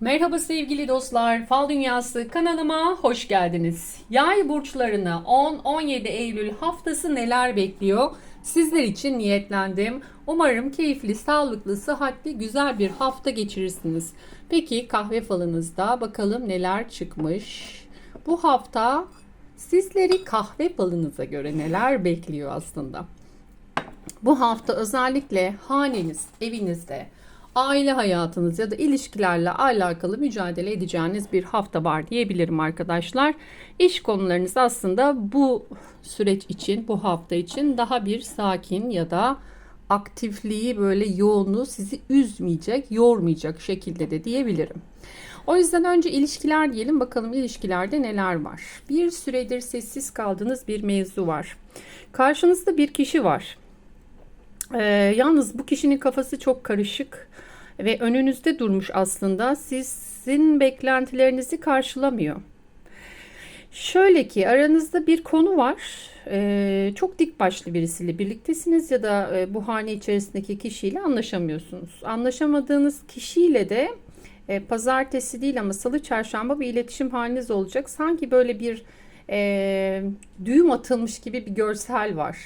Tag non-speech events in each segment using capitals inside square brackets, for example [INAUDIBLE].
Merhaba sevgili dostlar. Fal Dünyası kanalıma hoş geldiniz. Yay burçlarını 10-17 Eylül haftası neler bekliyor? Sizler için niyetlendim. Umarım keyifli, sağlıklı, sıhhatli, güzel bir hafta geçirirsiniz. Peki kahve falınızda bakalım neler çıkmış? Bu hafta sizleri kahve falınıza göre neler bekliyor aslında? Bu hafta özellikle haneniz, evinizde, aile hayatınız ya da ilişkilerle alakalı mücadele edeceğiniz bir hafta var diyebilirim arkadaşlar. İş konularınız aslında bu süreç için, bu hafta için daha bir sakin ya da aktifliği böyle yoğunluğu sizi üzmeyecek, yormayacak şekilde de diyebilirim. O yüzden önce ilişkiler diyelim bakalım ilişkilerde neler var. Bir süredir sessiz kaldığınız bir mevzu var. Karşınızda bir kişi var. Ee, yalnız bu kişinin kafası çok karışık ve önünüzde durmuş aslında sizin beklentilerinizi karşılamıyor. Şöyle ki aranızda bir konu var. Ee, çok dik başlı birisiyle birliktesiniz ya da e, bu hane içerisindeki kişiyle anlaşamıyorsunuz. Anlaşamadığınız kişiyle de e, pazartesi değil ama salı çarşamba bir iletişim haliniz olacak. Sanki böyle bir e, düğüm atılmış gibi bir görsel var.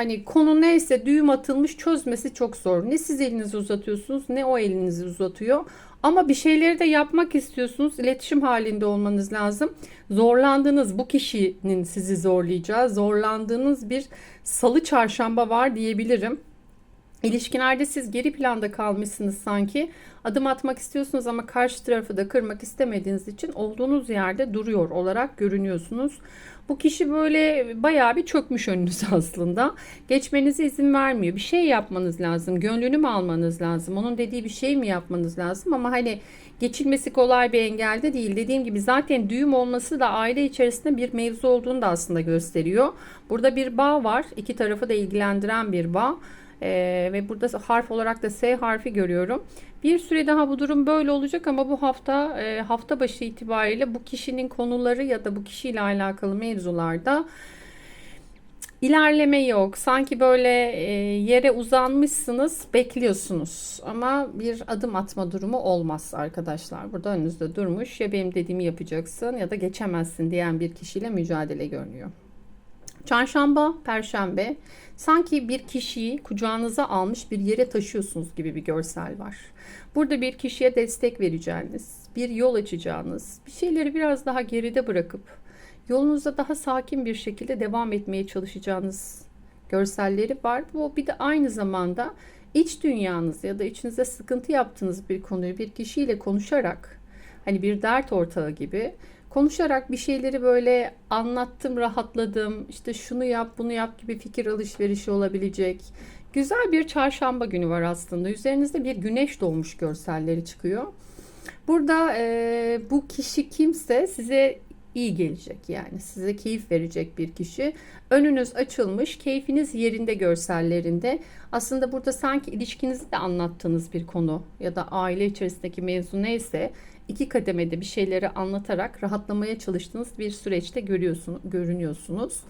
Hani konu neyse düğüm atılmış çözmesi çok zor. Ne siz elinizi uzatıyorsunuz ne o elinizi uzatıyor. Ama bir şeyleri de yapmak istiyorsunuz. İletişim halinde olmanız lazım. Zorlandığınız bu kişinin sizi zorlayacağı, zorlandığınız bir salı çarşamba var diyebilirim. İlişkilerde siz geri planda kalmışsınız sanki. Adım atmak istiyorsunuz ama karşı tarafı da kırmak istemediğiniz için olduğunuz yerde duruyor olarak görünüyorsunuz. Bu kişi böyle bayağı bir çökmüş önünüze [LAUGHS] aslında. Geçmenize izin vermiyor. Bir şey yapmanız lazım. Gönlünü mü almanız lazım? Onun dediği bir şey mi yapmanız lazım? Ama hani geçilmesi kolay bir engelde değil. Dediğim gibi zaten düğüm olması da aile içerisinde bir mevzu olduğunu da aslında gösteriyor. Burada bir bağ var. İki tarafı da ilgilendiren bir bağ. Ee, ve burada harf olarak da S harfi görüyorum. Bir süre daha bu durum böyle olacak ama bu hafta e, hafta başı itibariyle bu kişinin konuları ya da bu kişiyle alakalı mevzularda ilerleme yok. Sanki böyle e, yere uzanmışsınız, bekliyorsunuz. Ama bir adım atma durumu olmaz arkadaşlar. Burada önünüzde durmuş ya benim dediğimi yapacaksın ya da geçemezsin diyen bir kişiyle mücadele görünüyor. Çarşamba, perşembe sanki bir kişiyi kucağınıza almış bir yere taşıyorsunuz gibi bir görsel var. Burada bir kişiye destek vereceğiniz, bir yol açacağınız, bir şeyleri biraz daha geride bırakıp yolunuzda daha sakin bir şekilde devam etmeye çalışacağınız görselleri var. Bu bir de aynı zamanda iç dünyanız ya da içinize sıkıntı yaptığınız bir konuyu bir kişiyle konuşarak hani bir dert ortağı gibi konuşarak bir şeyleri böyle anlattım, rahatladım. İşte şunu yap, bunu yap gibi fikir alışverişi olabilecek. Güzel bir çarşamba günü var aslında. Üzerinizde bir güneş doğmuş görselleri çıkıyor. Burada e, bu kişi kimse size iyi gelecek yani size keyif verecek bir kişi. Önünüz açılmış, keyfiniz yerinde görsellerinde. Aslında burada sanki ilişkinizi de anlattığınız bir konu ya da aile içerisindeki mevzu neyse iki kademede bir şeyleri anlatarak rahatlamaya çalıştığınız bir süreçte görüyorsunuz, görünüyorsunuz.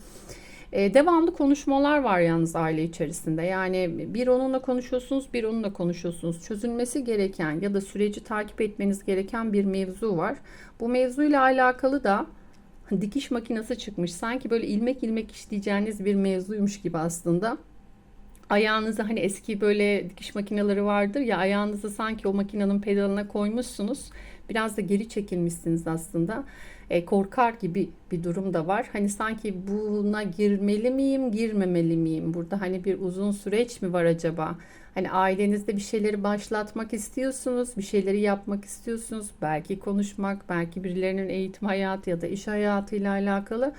Ee, devamlı konuşmalar var yalnız aile içerisinde. Yani bir onunla konuşuyorsunuz, bir onunla konuşuyorsunuz. Çözülmesi gereken ya da süreci takip etmeniz gereken bir mevzu var. Bu mevzuyla alakalı da dikiş makinesi çıkmış. Sanki böyle ilmek ilmek işleyeceğiniz bir mevzuymuş gibi aslında ayağınızı hani eski böyle dikiş makineleri vardır ya ayağınızı sanki o makinenin pedalına koymuşsunuz. Biraz da geri çekilmişsiniz aslında. E, korkar gibi bir durum da var. Hani sanki buna girmeli miyim, girmemeli miyim? Burada hani bir uzun süreç mi var acaba? Hani ailenizde bir şeyleri başlatmak istiyorsunuz, bir şeyleri yapmak istiyorsunuz. Belki konuşmak, belki birilerinin eğitim hayatı ya da iş hayatıyla alakalı.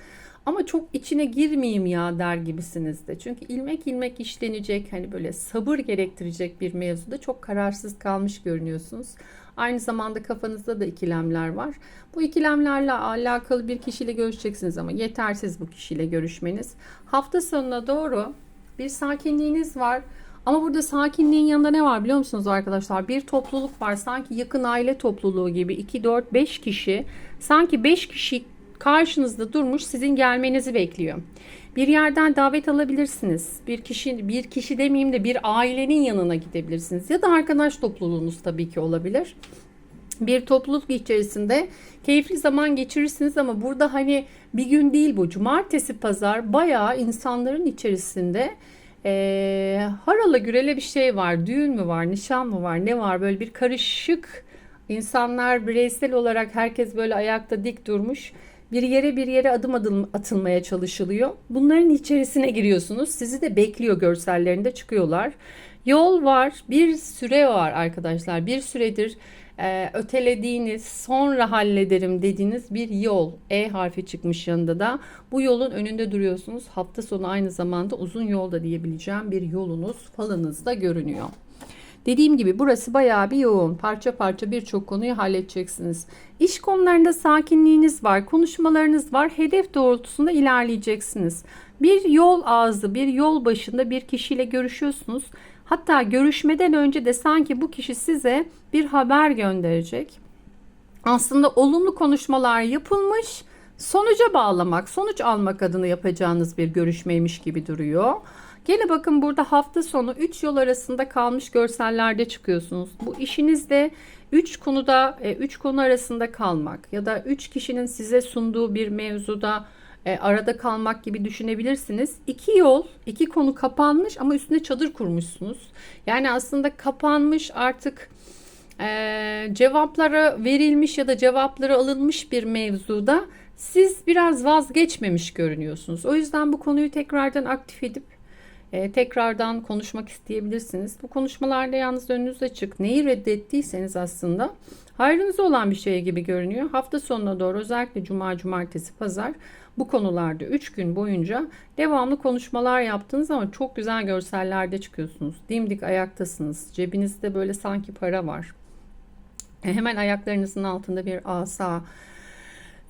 Ama çok içine girmeyeyim ya der gibisiniz de. Çünkü ilmek ilmek işlenecek hani böyle sabır gerektirecek bir mevzuda çok kararsız kalmış görünüyorsunuz. Aynı zamanda kafanızda da ikilemler var. Bu ikilemlerle alakalı bir kişiyle görüşeceksiniz ama yetersiz bu kişiyle görüşmeniz. Hafta sonuna doğru bir sakinliğiniz var. Ama burada sakinliğin yanında ne var biliyor musunuz arkadaşlar? Bir topluluk var. Sanki yakın aile topluluğu gibi 2 4 5 kişi. Sanki 5 kişi karşınızda durmuş sizin gelmenizi bekliyor. Bir yerden davet alabilirsiniz. Bir kişi bir kişi demeyeyim de bir ailenin yanına gidebilirsiniz ya da arkadaş topluluğunuz tabii ki olabilir. Bir topluluk içerisinde keyifli zaman geçirirsiniz ama burada hani bir gün değil bu cumartesi pazar bayağı insanların içerisinde eee harala gürele bir şey var düğün mü var nişan mı var ne var böyle bir karışık insanlar bireysel olarak herkes böyle ayakta dik durmuş bir yere bir yere adım adım atılmaya çalışılıyor. Bunların içerisine giriyorsunuz. Sizi de bekliyor görsellerinde çıkıyorlar. Yol var, bir süre var arkadaşlar. Bir süredir e, ötelediğiniz, sonra hallederim dediğiniz bir yol. E harfi çıkmış yanında da. Bu yolun önünde duruyorsunuz. Hafta sonu aynı zamanda uzun yolda diyebileceğim bir yolunuz falınızda görünüyor. Dediğim gibi burası bayağı bir yoğun. Parça parça birçok konuyu halledeceksiniz. İş konularında sakinliğiniz var, konuşmalarınız var. Hedef doğrultusunda ilerleyeceksiniz. Bir yol ağzı, bir yol başında bir kişiyle görüşüyorsunuz. Hatta görüşmeden önce de sanki bu kişi size bir haber gönderecek. Aslında olumlu konuşmalar yapılmış, sonuca bağlamak, sonuç almak adına yapacağınız bir görüşmeymiş gibi duruyor. Gene bakın burada hafta sonu 3 yol arasında kalmış görsellerde çıkıyorsunuz. Bu işinizde 3 konuda 3 konu arasında kalmak ya da 3 kişinin size sunduğu bir mevzuda e, arada kalmak gibi düşünebilirsiniz. İki yol, iki konu kapanmış ama üstüne çadır kurmuşsunuz. Yani aslında kapanmış artık e, cevapları verilmiş ya da cevapları alınmış bir mevzuda siz biraz vazgeçmemiş görünüyorsunuz. O yüzden bu konuyu tekrardan aktif edip e, tekrardan konuşmak isteyebilirsiniz. Bu konuşmalarda yalnız önünüz açık. Neyi reddettiyseniz aslında hayrınıza olan bir şey gibi görünüyor. Hafta sonuna doğru özellikle cuma, cumartesi, pazar bu konularda 3 gün boyunca devamlı konuşmalar yaptınız ama çok güzel görsellerde çıkıyorsunuz. Dimdik ayaktasınız. Cebinizde böyle sanki para var. E, hemen ayaklarınızın altında bir asa,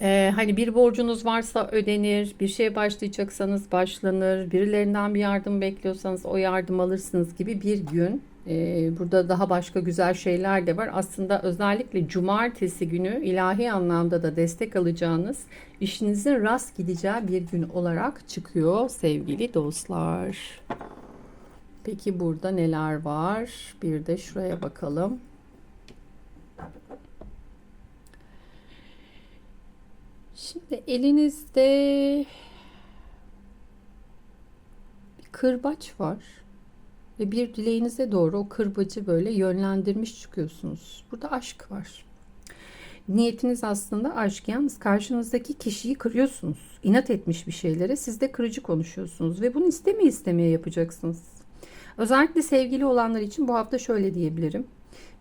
ee, hani bir borcunuz varsa ödenir, bir şeye başlayacaksanız başlanır, birilerinden bir yardım bekliyorsanız o yardım alırsınız gibi bir gün. Ee, burada daha başka güzel şeyler de var. Aslında özellikle cumartesi günü ilahi anlamda da destek alacağınız, işinizin rast gideceği bir gün olarak çıkıyor sevgili dostlar. Peki burada neler var? Bir de şuraya bakalım. Şimdi elinizde bir kırbaç var ve bir dileğinize doğru o kırbacı böyle yönlendirmiş çıkıyorsunuz. Burada aşk var. Niyetiniz aslında aşk. Yalnız karşınızdaki kişiyi kırıyorsunuz. İnat etmiş bir şeylere. Siz de kırıcı konuşuyorsunuz ve bunu istemeye istemeye yapacaksınız. Özellikle sevgili olanlar için bu hafta şöyle diyebilirim.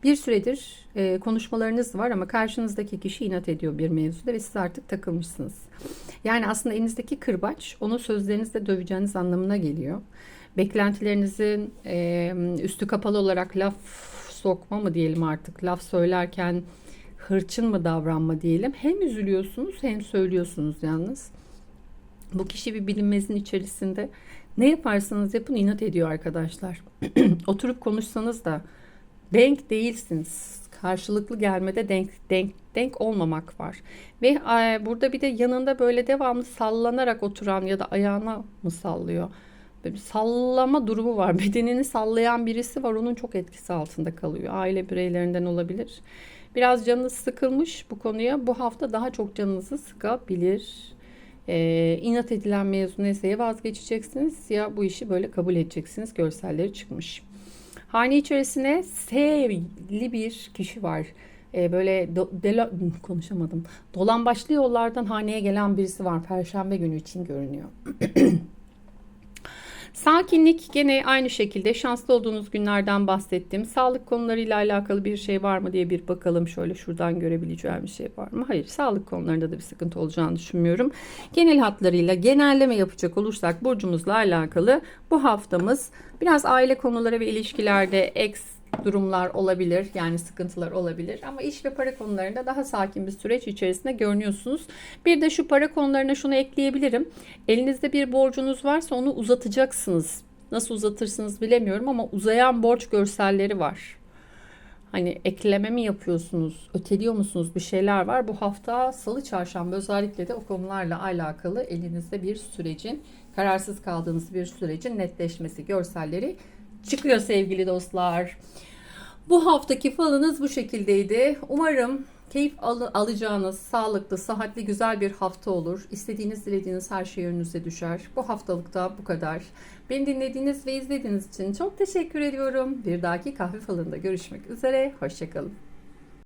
Bir süredir e, konuşmalarınız var ama karşınızdaki kişi inat ediyor bir mevzuda ve siz artık takılmışsınız. Yani aslında elinizdeki kırbaç onu sözlerinizle döveceğiniz anlamına geliyor. Beklentilerinizin e, üstü kapalı olarak laf sokma mı diyelim artık laf söylerken hırçın mı davranma diyelim. Hem üzülüyorsunuz hem söylüyorsunuz yalnız. Bu kişi bir bilinmezin içerisinde ne yaparsanız yapın inat ediyor arkadaşlar. [CLEARS THROAT] Oturup konuşsanız da denk değilsiniz. Karşılıklı gelmede denk denk denk olmamak var. Ve burada bir de yanında böyle devamlı sallanarak oturan ya da ayağına mı sallıyor? Sallama durumu var. [LAUGHS] Bedenini sallayan birisi var. Onun çok etkisi altında kalıyor. Aile bireylerinden olabilir. Biraz canınız sıkılmış bu konuya. Bu hafta daha çok canınızı sıkabilir. Ee, inat edilen mevzu neyse ya vazgeçeceksiniz ya bu işi böyle kabul edeceksiniz. Görselleri çıkmış. Hane içerisine sevli bir kişi var. Ee, böyle do, dela, [LAUGHS] konuşamadım. Dolan başlı yollardan haneye gelen birisi var. Perşembe günü için görünüyor. [CLEARS THROAT] Sakinlik gene aynı şekilde şanslı olduğunuz günlerden bahsettim. Sağlık konularıyla alakalı bir şey var mı diye bir bakalım. Şöyle şuradan görebileceğim bir şey var mı? Hayır sağlık konularında da bir sıkıntı olacağını düşünmüyorum. Genel hatlarıyla genelleme yapacak olursak burcumuzla alakalı bu haftamız biraz aile konuları ve ilişkilerde eks durumlar olabilir. Yani sıkıntılar olabilir. Ama iş ve para konularında daha sakin bir süreç içerisinde görünüyorsunuz. Bir de şu para konularına şunu ekleyebilirim. Elinizde bir borcunuz varsa onu uzatacaksınız. Nasıl uzatırsınız bilemiyorum ama uzayan borç görselleri var. Hani ekleme mi yapıyorsunuz, öteliyor musunuz bir şeyler var. Bu hafta salı çarşamba özellikle de o konularla alakalı elinizde bir sürecin, kararsız kaldığınız bir sürecin netleşmesi görselleri çıkıyor sevgili dostlar. Bu haftaki falınız bu şekildeydi. Umarım keyif al- alacağınız, sağlıklı, sıhhatli, güzel bir hafta olur. İstediğiniz, dilediğiniz her şey önünüze düşer. Bu haftalıkta bu kadar. Beni dinlediğiniz ve izlediğiniz için çok teşekkür ediyorum. Bir dahaki kahve falında görüşmek üzere. Hoşçakalın.